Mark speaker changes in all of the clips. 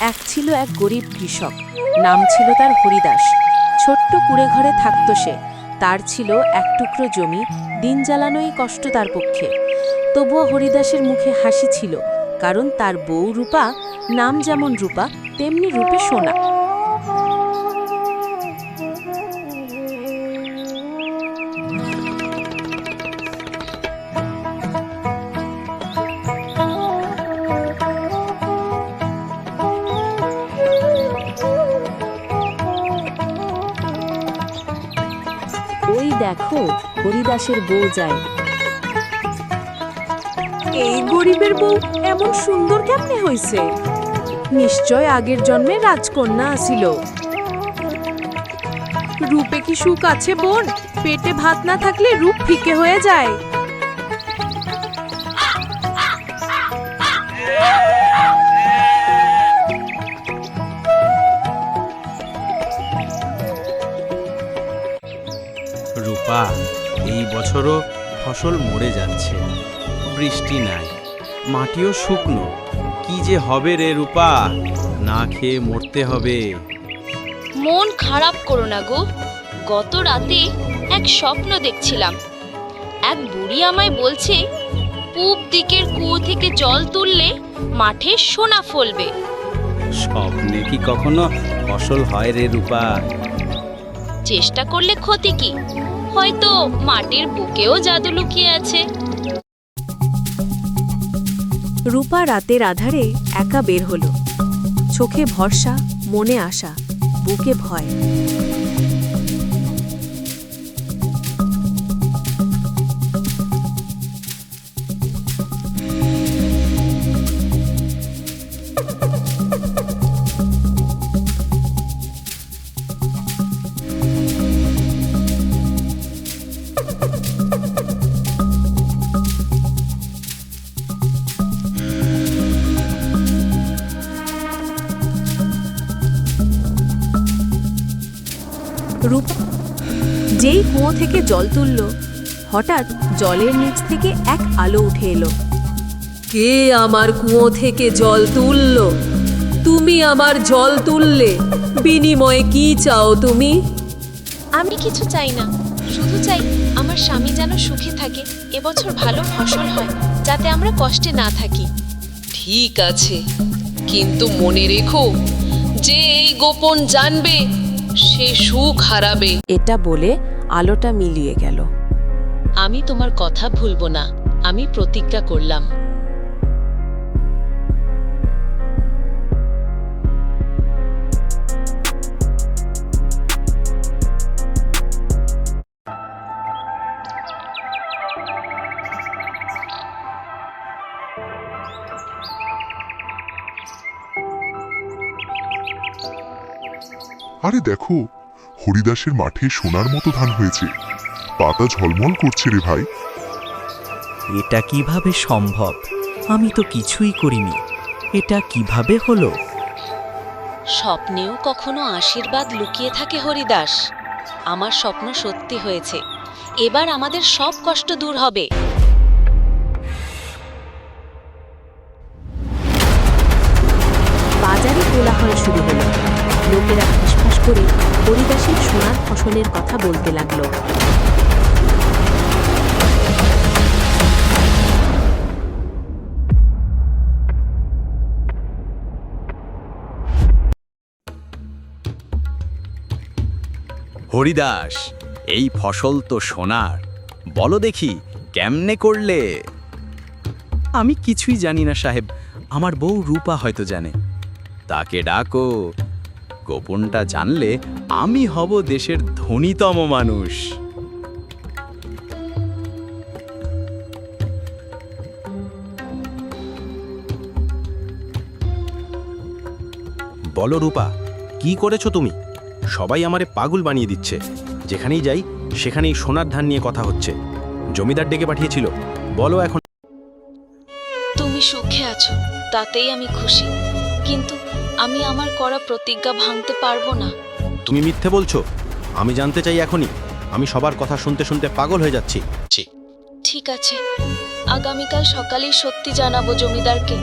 Speaker 1: এক ছিল এক গরিব কৃষক। নাম ছিল তার হরিদাস। ছোট্ট কুড়ে ঘরে থাকত সে। তার ছিল এক টুকরো জমি, দিন জ্বালানোই কষ্ট তার পক্ষে। তবুও হরিদাসের মুখে হাসি ছিল, কারণ তার বউ রূপা, নাম যেমন রূপা, তেমনি রূপে সোনা। দেখো, হরিদাসের বউ যায়। এই গরিবের বউ এমন সুন্দর কেমনে হইছে? নিশ্চয় আগের জন্মে রাজকন্যা আসিল রূপে কি সুখ আছে বোন? পেটে ভাত না থাকলে রূপ ফিকে হয়ে যায়।
Speaker 2: এই বছরও ফসল মরে যাচ্ছে। বৃষ্টি নাই মাটিও শুকনো কি যে হবে রে রূপা? না খেয়ে মরতে হবে।
Speaker 3: মন খারাপ করো না গো। গত রাতে এক স্বপ্ন দেখছিলাম। এক বুড়ি আমায় বলছে পূব দিকের কুয়ো থেকে জল তুললে মাঠে সোনা ফলবে।
Speaker 2: স্বপ্নে কি কখনো ফসল হয় রে রূপা?
Speaker 3: চেষ্টা করলে ক্ষতি কি? হয়তো মাটির বুকেও জাদু লুকিয়ে আছে।
Speaker 1: রূপা রাতের আধারে একা বের হলো। চোখে ভরসা, মনে আশা, বুকে ভয়। রূপ যেই কুয়ো থেকে জল তুলল হঠাৎ জলের নিচ থেকে এক আলো উঠে এলো।
Speaker 4: কে আমার কুয়ো থেকে জল তুলল? তুমি আমার জল তুললে বিনিময়ে কি চাও তুমি?
Speaker 3: আমি কিছু চাই না। শুধু চাই আমার স্বামী যেন সুখে থাকে এবছর ভালো ফসল হয় যাতে আমরা কষ্টে না থাকি।
Speaker 4: ঠিক আছে কিন্তু মনে রেখো যে এই গোপন জানবে সে সুখ হারাবে।
Speaker 1: এটা বলে আলোটা মিলিয়ে গেল।
Speaker 4: আমি তোমার কথা ভুলবো না আমি প্রতিজ্ঞা করলাম।
Speaker 5: আরে দেখো হরিদাসের মাঠে সোনার মতো ধান হয়েছে। পাতা ঝলমল করছে রে ভাই।
Speaker 6: এটা কীভাবে সম্ভব? আমি তো কিছুই করিনি। এটা কীভাবে হলো?
Speaker 3: স্বপ্নেও কখনো আশীর্বাদ লুকিয়ে থাকে হরিদাস। আমার স্বপ্ন সত্যি হয়েছে। এবার আমাদের সব কষ্ট দূর হবে।
Speaker 1: বাজারে কোলাহল শুরু করে হরিদাসের সোনার ফসলের কথা বলতে লাগল।
Speaker 2: হরিদাস এই ফসল তো সোনার। বলো দেখি কেমনে করলে? আমি কিছুই জানি না সাহেব। আমার বউ রূপা হয়তো জানে। তাকে ডাকো। গোপনটা জানলে আমি হব দেশের ধনীতম মানুষ।
Speaker 7: বলো রূপা কি করেছ তুমি? সবাই আমারে পাগল বানিয়ে দিচ্ছে। যেখানেই যাই সেখানেই সোনার ধান নিয়ে কথা হচ্ছে। জমিদার ডেকে পাঠিয়েছিল। বলো এখন।
Speaker 3: তুমি সুখে আছো তাতেই আমি খুশি। কিন্তু আমি আমার করা প্রতিজ্ঞা ভাঙতে পারব না।
Speaker 7: তুমি মিথ্যে বলছো। আমি জানতে চাই এখনই। আমি সবার কথা শুনতে শুনতে পাগল হয়ে যাচ্ছি।
Speaker 3: ঠিক আছে। আগামীকাল সকালেই সত্যি জানাব জমিদারকে।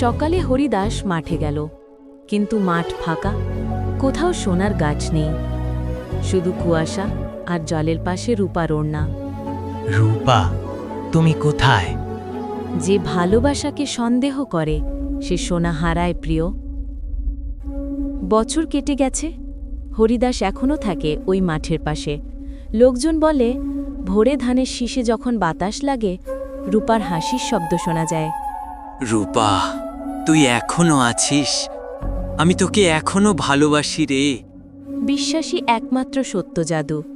Speaker 1: সকালে হরিদাস মাঠে গেল কিন্তু মাঠ ফাঁকা কোথাও সোনার গাছ নেই। শুধু কুয়াশা আর জলের পাশে রূপার ওড়না
Speaker 6: রূপা তুমি কোথায়?
Speaker 1: যে ভালোবাসাকে সন্দেহ করে সে সোনা হারায় প্রিয়। বছর কেটে গেছে হরিদাস এখনও থাকে ওই মাঠের পাশে। লোকজন বলে ভোরে ধানের শীষে যখন বাতাস লাগে রূপার হাসির শব্দ শোনা যায়।
Speaker 8: রূপা তুই এখনও আছিস? আমি তোকে এখনও ভালোবাসি রে।
Speaker 1: বিশ্বাসী একমাত্র সত্য জাদু।